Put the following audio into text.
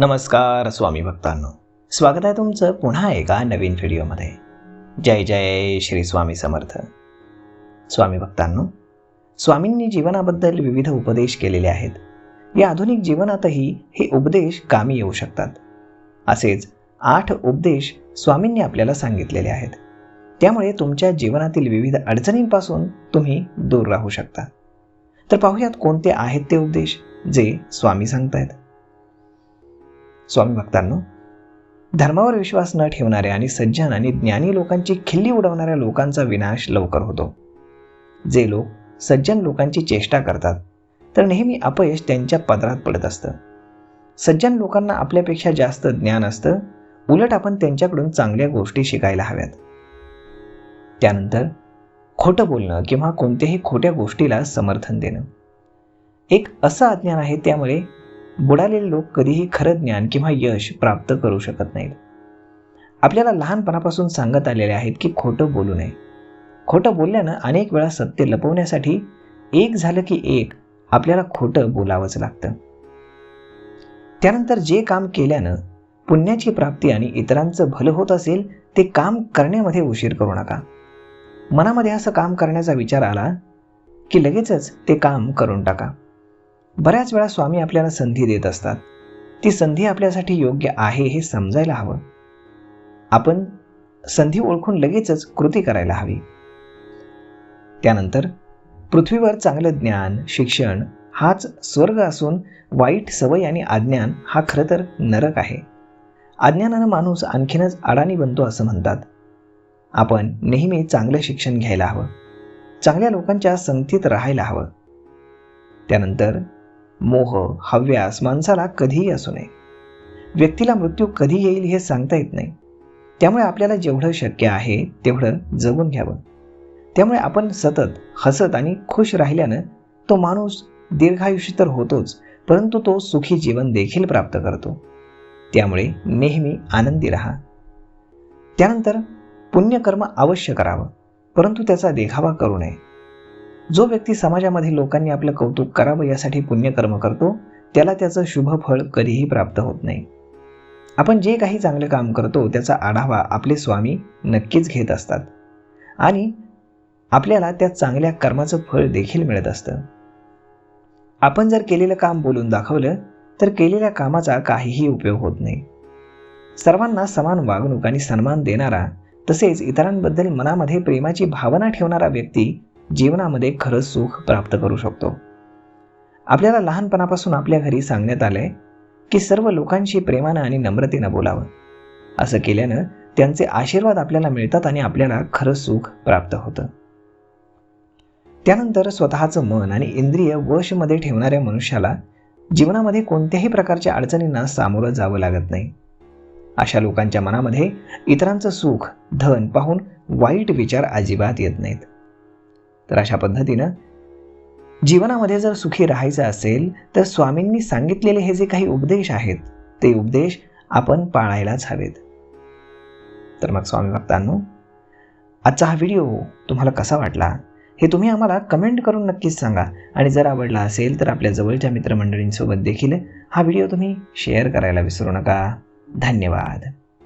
नमस्कार स्वामी भक्तांनो. स्वागत आहे तुमचं पुन्हा एका नवीन व्हिडिओमध्ये. जय जय श्री स्वामी समर्थ. स्वामी भक्तांनो स्वामींनी जीवनाबद्दल विविध उपदेश केलेले आहेत. या आधुनिक जीवनातही हे उपदेश कामी येऊ शकतात. असेच आठ उपदेश स्वामींनी आपल्याला सांगितलेले आहेत. त्यामुळे तुमच्या जीवनातील विविध अडचणींपासून तुम्ही दूर राहू शकता. तर पाहूयात कोणते आहेत ते उपदेश जे स्वामी सांगतायत. स्वामी भक्तांनो धर्मावर विश्वास न ठेवणाऱ्या आणि सज्जन आणि ज्ञानी लोकांची खिल्ली उडवणाऱ्या लोकांचा विनाश लवकर होतो. जे लोक सज्जन लोकांची चेष्टा करतात तर नेहमी अपयश त्यांच्या पदरात पडत असतं. सज्जन लोकांना आपल्यापेक्षा जास्त ज्ञान असतं उलट आपण त्यांच्याकडून चांगल्या गोष्टी शिकायला हव्यात. त्यानंतर खोटं बोलणं किंवा कोणत्याही खोट्या गोष्टीला समर्थन देणं. एक असं अज्ञान आहे त्यामुळे बुडालेले लोक कधीही खरं ज्ञान किंवा यश प्राप्त करू शकत नाहीत. आपल्याला लहानपणापासून सांगत आलेले आहेत की खोटं बोलू नये. खोटं बोलल्यानं अनेक वेळा सत्य लपवण्यासाठी एक झालं की एक आपल्याला खोटं बोलावंच लागतं. त्यानंतर जे काम केल्यानं पुण्याची प्राप्ती आणि इतरांचं भलं होत असेल ते काम करण्यामध्ये उशीर करू नका. मनामध्ये असं काम करण्याचा विचार आला की लगेचच ते काम करून टाका. बऱ्याच वेळा स्वामी आपल्याला संधी देत असतात. ती संधी आपल्यासाठी योग्य आहे हे समजायला हवं. आपण संधी ओळखून लगेचच कृती करायला हवी. त्यानंतर पृथ्वीवर चांगलं ज्ञान शिक्षण हाच स्वर्ग असून वाईट सवय आणि अज्ञान हा खरं तर नरक आहे. अज्ञानानं माणूस आणखीनच अडाणी बनतो असं म्हणतात. आपण नेहमी चांगलं शिक्षण घ्यायला हवं. चांगल्या लोकांच्या संगतीत राहायला हवं. त्यानंतर मोह हव्यास माणसाला कधीही असू नये. व्यक्तीला मृत्यू कधी येईल हे सांगता येत नाही. त्यामुळे आपल्याला जेवढं शक्य आहे तेवढं जगून घ्यावं. त्यामुळे आपण सतत हसत आणि खुश राहिल्यानं तो माणूस दीर्घायुषी तर होतोच परंतु तो सुखी जीवन देखील प्राप्त करतो. त्यामुळे नेहमी आनंदी राहा. त्यानंतर पुण्यकर्म अवश्य करावं परंतु त्याचा देखावा करू नये. जो व्यक्ती समाजामध्ये लोकांनी आपलं कौतुक करावं यासाठी पुण्यकर्म करतो त्याला त्याचं शुभ फळ कधीही प्राप्त होत नाही. आपण जे काही चांगलं काम करतो त्याचा आढावा आपले स्वामी नक्कीच घेत असतात. आणि आपल्याला त्या चांगल्या कर्माचं फळ देखील मिळत असतं. आपण जर केलेलं काम बोलून दाखवलं तर केलेल्या कामाचा काहीही उपयोग होत नाही. सर्वांना समान वागणूक आणि सन्मान देणारा तसेच इतरांबद्दल मनामध्ये प्रेमाची भावना ठेवणारा व्यक्ती जीवनामध्ये खरंच सुख प्राप्त करू शकतो. आपल्याला लहानपणापासून आपल्या घरी सांगण्यात आलंय की सर्व लोकांशी प्रेमानं आणि नम्रतेनं बोलावं. असं केल्यानं त्यांचे आशीर्वाद आपल्याला मिळतात आणि आपल्याला खरं सुख प्राप्त होतं. त्यानंतर स्वतःचं मन आणि इंद्रिय वशमध्ये ठेवणाऱ्या मनुष्याला जीवनामध्ये कोणत्याही प्रकारच्या अडचणींना सामोरं जावं लागत नाही. अशा लोकांच्या मनामध्ये इतरांचं सुख धन पाहून वाईट विचार अजिबात येत नाहीत. तर अशा पद्धतीनं जीवनामध्ये जर सुखी राहायचं असेल तर स्वामींनी सांगितलेले हे जे काही उपदेश आहेत ते उपदेश आपण पाळायलाच हवेत. तर मग स्वामी भक्तांनो आजचा हा व्हिडिओ तुम्हाला कसा वाटला हे तुम्ही आम्हाला कमेंट करून नक्कीच सांगा. आणि जर आवडला असेल तर आपल्या जवळच्या मित्रमंडळींसोबत देखील हा व्हिडिओ तुम्ही शेअर करायला विसरू नका. धन्यवाद.